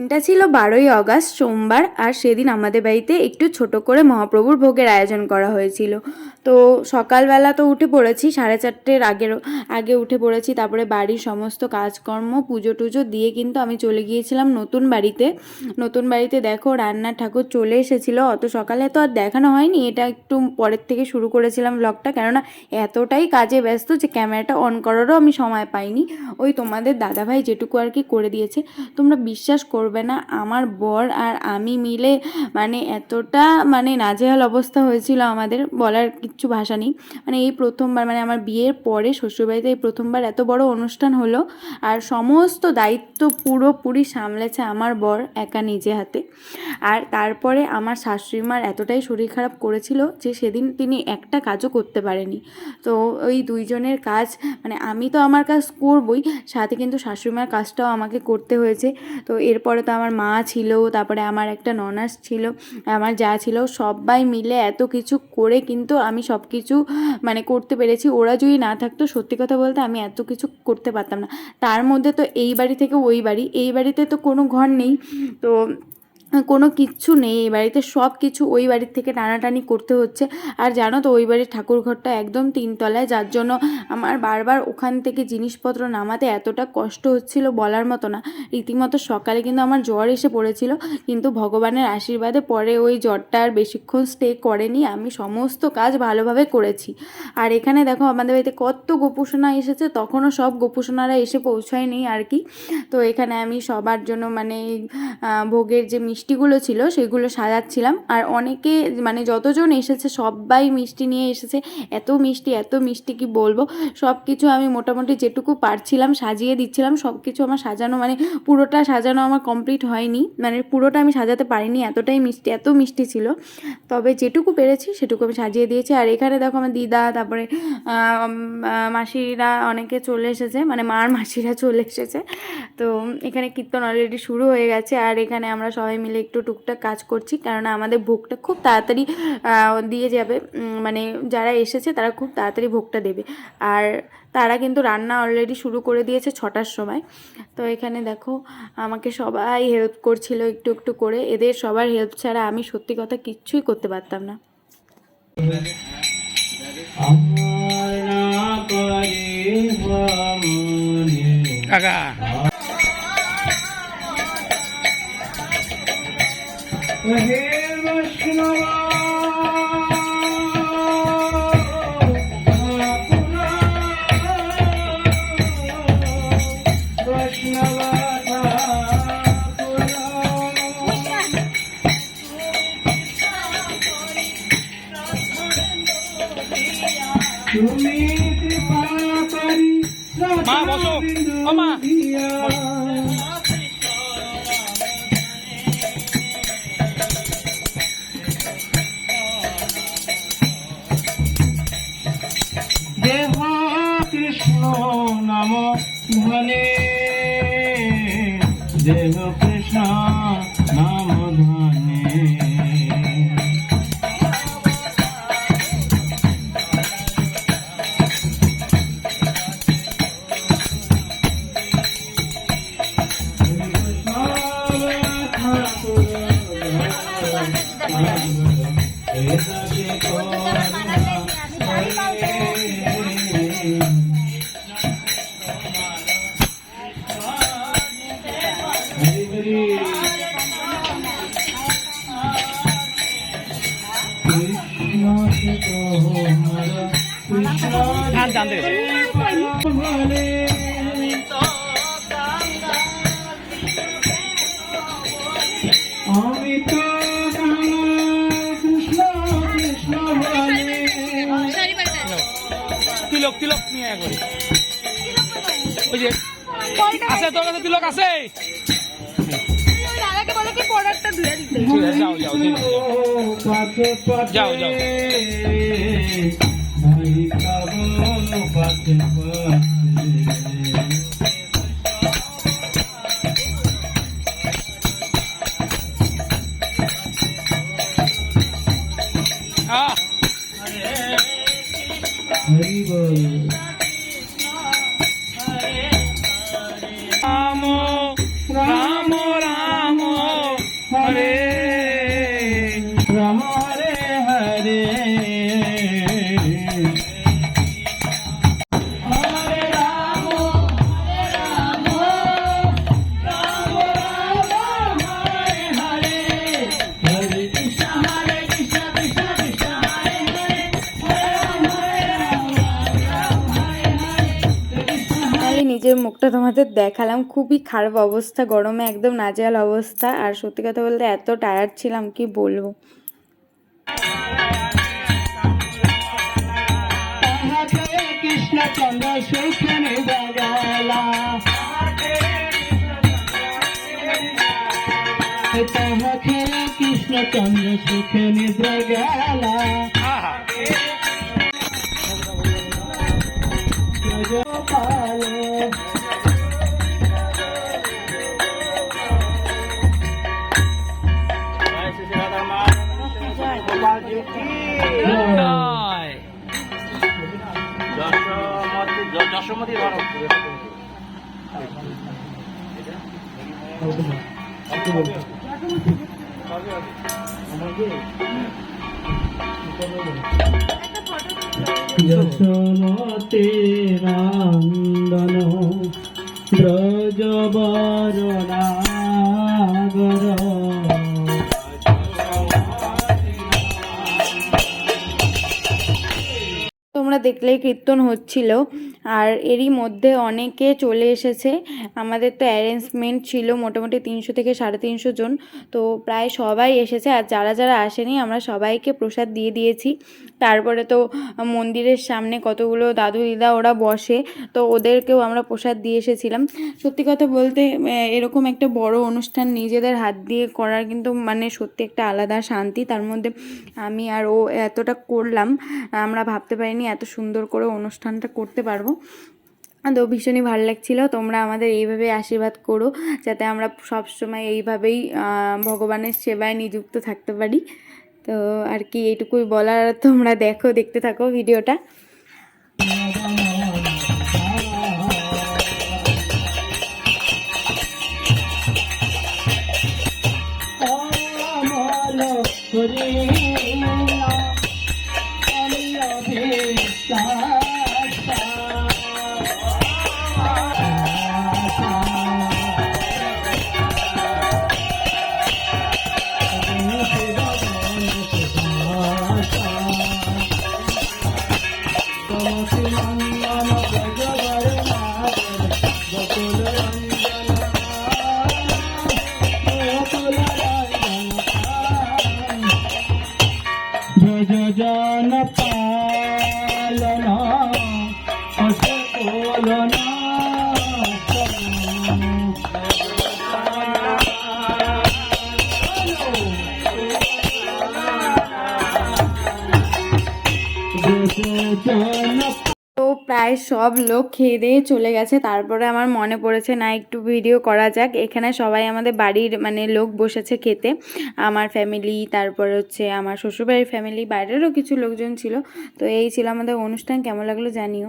দিনটা ছিল বারোই আগস্ট সোমবার, আর সেদিন আমাদের বাড়িতে একটু ছোট করে মহাপ্রভুর ভোগের আয়োজন করা হয়েছিল। তো সকালবেলা তো উঠে পড়েছি, সাড়ে চারটের আগের, আগে উঠে পড়েছি, তারপরে বাড়ির সমস্ত কাজকর্ম, পুজো টুজো দিয়ে কিন্তু আমি চলে গিয়েছিলাম নতুন বাড়িতে। নতুন বাড়িতে দেখো রান্নার ঠাকুর চলে এসেছিল, অত সকালে তো আর দেখানো হয়নি, এটা একটু পরের থেকে শুরু করেছিলাম ব্লগটা কেননা এতটাই কাজে ব্যস্ত যে ক্যামেরাটা অন করারও আমি সময় পাইনি। ওই তোমাদের দাদাভাই যেটুকু আর কি করে দিয়েছে, তোমরা বিশ্বাস করবে না। আমার বর আর আমি মিলে মানে এতটা মানে নাজেহাল অবস্থা হয়েছিল আমাদের, বলার কিচ্ছু ভাষা নেই। মানে এই প্রথমবার মানে আমার বিয়ের পরে শ্বশুরবাড়িতে এই প্রথমবার এত বড় অনুষ্ঠান হলো আর সমস্ত দায়িত্ব পুরোপুরি সামলেছে আমার বর একা নিজে হাতে। আর তারপরে আমার শাশুড়ি মার এতটাই শরীর খারাপ করেছিল যে সেদিন তিনি একটা কাজও করতে পারেনি। তো ওই দুইজনের কাজ মানে আমি তো আমার কাজ করবই, সাথে কিন্তু শাশুড়ি মার কাজটাও আমাকে করতে হয়েছে। তো এরপরে তো আমার মা ছিল, তারপরে আমার একটা ননাস ছিল, আমার যা ছিল সবাই মিলে এত কিছু করে কিন্তু আমি সব কিছু মানে করতে পেরেছি। ওরা যদি না থাকতো, সত্যি কথা বলতে আমি এত কিছু করতে পারতাম না। তার মধ্যে তো এই বাড়ি থেকে ওই বাড়ি, এই বাড়িতে তো কোনো ঘর নেই। তো কোনো কিচ্ছু নেই। এই বাড়িতে সব কিছু ওই বাড়ির থেকে টানাটানি করতে হচ্ছে। আর জানো তো, ওই বাড়ির ঠাকুর ঘরটা একদম তিনতলায়। যার জন্য আমার বারবার ওখান থেকে জিনিসপত্র নামাতে এতটা কষ্ট হচ্ছিল বলার মতো না। রীতিমতো সকালে কিন্তু আমার জ্বর এসে পড়েছিল। কিন্তু ভগবানের আশীর্বাদে পরে ওই জ্বরটা আর বেশিক্ষণ স্টে করেনি। আমি সমস্ত কাজ ভালোভাবে করেছি। আর এখানে দেখো, আমাদের বাড়িতে কত গোপুসোনা এসেছে। তখনও সব গোপুসোনারা এসে পৌঁছায়নি আর কি। তো এখানে আমি সবার জন্য মানে ভোগের যে মিষ্টিগুলো ছিল, সেগুলো সাজাচ্ছিলাম। আর অনেকে মানে যতজন এসেছে, সবাই মিষ্টি নিয়ে এসেছে, এত মিষ্টি এত মিষ্টি কি বলব? সব কিছু আমি মোটামুটি যেটুকু পারছিলাম সাজিয়ে দিচ্ছিলাম সব কিছু আমার সাজানো মানে পুরোটা সাজানো আমার কমপ্লিট হয়নি। মানে পুরোটা আমি সাজাতে পারিনি, এতটাই মিষ্টি, এত মিষ্টি ছিল। তবে যেটুকু পেরেছি, সেটুকু আমি সাজিয়ে দিয়েছি। আর এখানে দেখো আমার দিদা, তারপরে মাসিরা অনেকে চলে এসেছে মানে মার মাসিরা চলে এসেছে। তো এখানে কীর্তন অলরেডি শুরু হয়ে গেছে। আর এখানে আমরা সবাই মিলে একটু টুকটাক কাজ করছি কেননা আমাদের ভোগটা খুব তাড়াতাড়ি দিয়ে যাবে। মানে যারা এসেছে তারা খুব তাড়াতাড়ি ভোগটা দেবে। আর তারা কিন্তু রান্না অলরেডি শুরু করে দিয়েছে ছটার সময়। তো এখানে দেখো আমাকে সবাই হেল্প করছিল একটু একটু করে। এদের সবার হেল্প ছাড়া আমি সত্যি কথা কিচ্ছুই করতে পারতাম না। কাকা। Nehir başına var. নাম ধনে দেহ কৃষ্ণ নাম ধনে আমি তিলক তিলক নিয়ে করি। ওই যে আছে তোর কাছে তিলক আছে? কি প্রোডাক্টটা ধুয়ে দিতে। যাও যাও যাও, যাও। ভাই পাবো আমি নিজের মুখটা তোমাদের দেখালাম। খুবই খারাপ অবস্থা, গরমে একদম নাজেহাল অবস্থা। আর সত্যি কথা বলতে এত টায়ার্ড ছিলাম, কি বলব? কৃষ্ণ, চন্দ্র তাহাতে কৃষ্ণ, চন্দ্র যশোমতে নন্দন ব্রজবর তোমরা দেখলেই কীর্তন হচ্ছিল। আর এরই মধ্যে অনেকে চলে এসেছে। আমাদের তো অ্যারেঞ্জমেন্ট ছিল মোটামুটি তিনশো থেকে সাড়ে তিনশো জন। তো প্রায় সবাই এসেছে আর যারা যারা আসেনি, আমরা সবাইকে প্রসাদ দিয়ে দিয়েছি। তারপরে তো মন্দিরের সামনে কতগুলো দাদু দিদা ওরা বসে, তো ওদেরকেও আমরা প্রসাদ দিয়ে এসেছিলাম। সত্যি কথা বলতে এরকম একটা বড় অনুষ্ঠান নিজেদের হাত দিয়ে করার কিন্তু মানে সত্যি একটা আলাদা শান্তি। তার মধ্যে আমি আর ও এতটা করলাম, আমরা ভাবতে পারিনি এত সুন্দর করে অনুষ্ঠানটা করতে পারব। তো ভীষণই ভালো লাগছিল। তোমরা আমাদের এইভাবে আশীর্বাদ করো, যাতে আমরা সবসময় এইভাবেই ভগবানের সেবায় নিযুক্ত থাকতে পারি। তো আর কি, এইটুকুই বলার। তোমরা দেখো, দেখতে থাকো ভিডিওটা। অমল হরে জন প্রায় সব লোক খেয়ে দিয়ে চলে গেছে। তারপরে আমার মনে পড়েছে, না, একটু ভিডিও করা যাক। এখানে সবাই আমাদের বাড়ির মানে লোক বসেছে খেতে। আমার ফ্যামিলি তারপরে হচ্ছে আমার শ্বশুরবাড়ির ফ্যামিলি বাইরেরও কিছু লোকজন ছিল। তো এই ছিল আমাদের অনুষ্ঠান। কেমন লাগল জানিও।